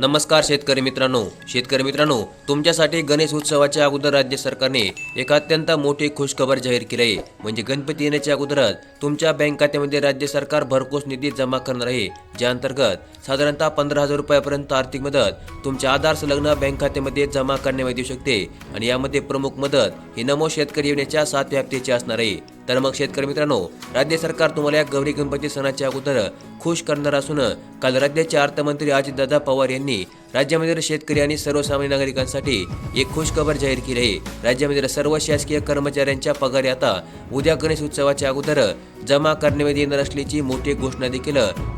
नमस्कार शेतकरी मित्रांनो. शेतकरी मित्रांनो तुमच्यासाठी गणेश उत्सवाच्या अगोदर राज्य सरकारने एक अत्यंत मोठी खुशखबर जाहीर केली आहे. म्हणजे गणपती येण्याच्या अगोदरच तुमच्या बँक खात्यामध्ये राज्य सरकार भरघोस निधी जमा करणार आहे. ज्या अंतर्गत साधारणतः पंधरा हजार रुपयापर्यंत आर्थिक मदत तुमच्या आधार संलग्न बँक खात्यामध्ये जमा करण्यामध्ये येऊ शकते. आणि यामध्ये प्रमुख मदत ही नमो शेतकरी योजनेच्या सात व्याप्तीची असणार आहे. तर मग शेतकरी मित्रांनो राज्य सरकार तुम्हाला या गौरी गणपती सणाच्या अगोदर खुश करणार असून काल राज्याचे अर्थमंत्री अजितदादा पवार यांनी राज्यामधील शेतकरी आणि सर्वसामान्य नागरिकांसाठी एक खुश खबर जाहीर केली आहे. राज्यामधील सर्व शासकीय कर्मचाऱ्यांच्या पगारी आता उद्या गणेश उत्सवाच्या अगोदर जमा करण्यामध्ये येणार असल्याची मोठी घोषणा देखील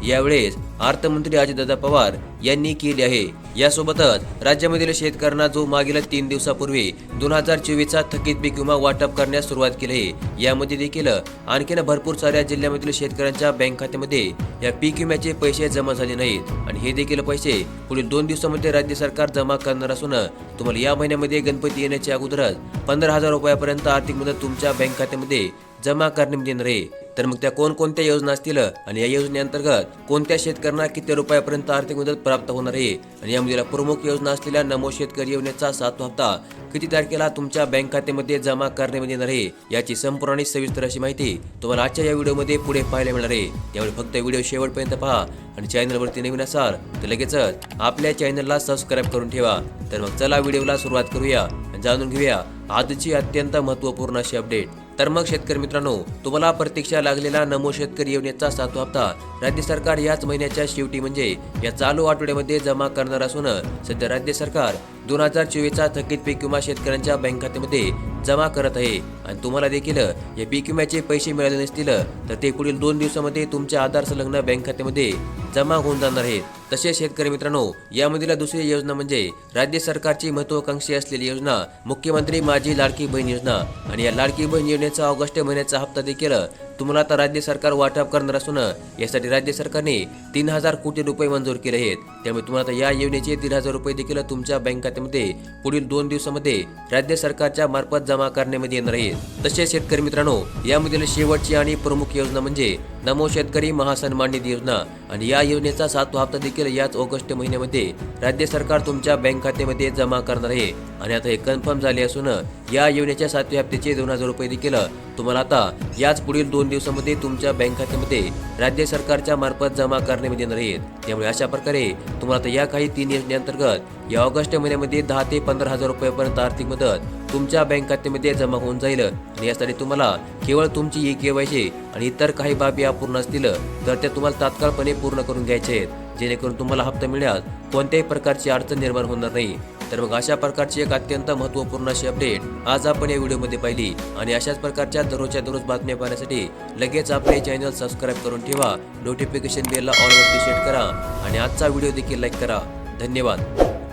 यावेळेस अर्थमंत्री अजितदादा पवार यांनी केली आहे. यासोबतच राज्यामधील शेतकऱ्यांना जो मागील तीन दिवसापूर्वी दोन हजार चोवीसचा थकीत पीक विमा वाटप करण्यास सुरुवात केली आहे यामध्ये देखील आणखीन भरपूर साऱ्या जिल्ह्यामधील शेतकऱ्यांच्या बँक खात्यामध्ये या पीक विम्याचे पैसे जमा झाले नाहीत. आणि हे देखील पैसे पुढील दोन दिवस खर्चामध्ये राज्य सरकार जमा करणार असून तुम्हाला या महिन्यामध्ये गणपती येण्याच्या अगोदरच पंधरा हजार रुपयापर्यंत आर्थिक मदत तुमच्या बँक खात्यामध्ये जमा करण्यात येणार आहे. तर मग त्या कोणकोणत्या योजना असतील आणि या योजनेअंतर्गत कोणत्या शेतकऱ्यांना किती रुपयापर्यंत आर्थिक मदत प्राप्त होणार आहे? आणि यामध्ये प्रमुख योजना असलेल्या नमो शेतकरी योजनेचा सातवा हप्ता किती तारखेला तुमच्या बँक खात्यामध्ये जमा करण्यात येणार आहे याची संपूर्ण आणि सविस्तर अशी माहिती तुम्हाला आजच्या या व्हिडिओमध्ये पुढे पाहायला मिळणार आहे. त्यामुळे फक्त व्हिडिओ शेवटपर्यंत पहा आणि चॅनलवरती नवीन असाल तर लगेचच आपल्या चॅनलला सबस्क्राईब करून ठेवा. तर मग चला व्हिडिओला सुरुवात करूया जाणून घेऊया आजची अत्यंत महत्त्वपूर्ण अशी अपडेट. तर मग शेतकरी मित्रांनो तुम्हाला प्रतीक्षा लागलेला नमो शेतकरी योजनेचा सातवा हप्ता राज्य सरकार याच महिन्याच्या शेवटी म्हणजे या चालू आठवड्यामध्ये जमा करणार असून सध्या राज्य सरकार दोन हजार चोवीसचा थकीत पीक विमा शेतकऱ्यांच्या बँक खात्यामध्ये जमा करत आहे. आणि तुम्हाला देखील या पीक विम्याचे पैसे मिळाले नसतील तर ते पुढील दोन दिवसामध्ये तुमच्या आधार संलग्न बँक खात्यामध्ये जमा होऊन जाणार आहेत. तसेच शेतकरी मित्रांनो यामधील दुसरी योजना म्हणजे राज्य सरकारची महत्वाकांक्षी असलेली योजना मुख्यमंत्री माझी लाडकी बहीण योजना. आणि या लाडकी बहीण योजनेचा ऑगस्ट महिन्याचा हप्ता देखील तुम्हाला आता राज्य सरकार वाटप करणार असून यासाठी राज्य सरकारने तीन हजार कोटी रुपये मंजूर केले आहेत. त्यामुळे तुम्हाला आता या योजनेचे तीन हजार रुपये देखील तुमच्या बँक खात्यामध्ये पुढील दोन दिवसामध्ये राज्य सरकारच्या मार्फत जमा करण्यामध्ये येणार आहेत. तसेच शेतकरी मित्रांनो यामधील शेवटची आणि प्रमुख योजना म्हणजे नमो शेतकरी महासन्मान निधी योजना. आणि या योजनेचा सातवा हप्ता देखील याच ऑगस्ट महिन्यामध्ये राज्य सरकार तुमच्या बँक खात्यामध्ये जमा करणार आहे. आणि आता हे कन्फर्म झाले असून या योजनेच्या सातव्या हप्त्याचे दोन हजार रुपये देखील तुम्हाला आता याच पुढील दोन दिवसामध्ये तुमच्या बँक खात्यामध्ये राज्य सरकारच्या मार्फत जमा करण्यामध्ये येणार आहेत. त्यामुळे अशा प्रकारे तुम्हाला आता या काही तीन योजनेअंतर्गत या ऑगस्ट महिन्यामध्ये दहा ते पंधरा हजार रुपयापर्यंत आर्थिक मदत तुमच्या बँक खात्यामध्ये जमा होऊन जाईल. आणि यासाठी तुम्हाला केवळ तुमची ई केवायसी आणि इतर काही बाबी अपूर्ण असतील तर त्या तुम्हाला तात्काळपणे पूर्ण करून घ्यायचे आहेत. जेणेकरून तुम्हाला हप्ता मिळण्यात कोणत्याही प्रकारची अडचण निर्माण होणार नाही. तर मग अशा प्रकारची एक अत्यंत महत्त्वपूर्ण अशी अपडेट आज आपण या व्हिडिओमध्ये पाहिली. आणि अशाच प्रकारच्या दररोजच्या दररोज बातम्या पाहण्यासाठी लगेच आपले चॅनल सबस्क्राईब करून ठेवा. नोटिफिकेशन बेलला ऑलवरती सेट करा. आणि आजचा व्हिडिओ देखील लाईक करा. धन्यवाद.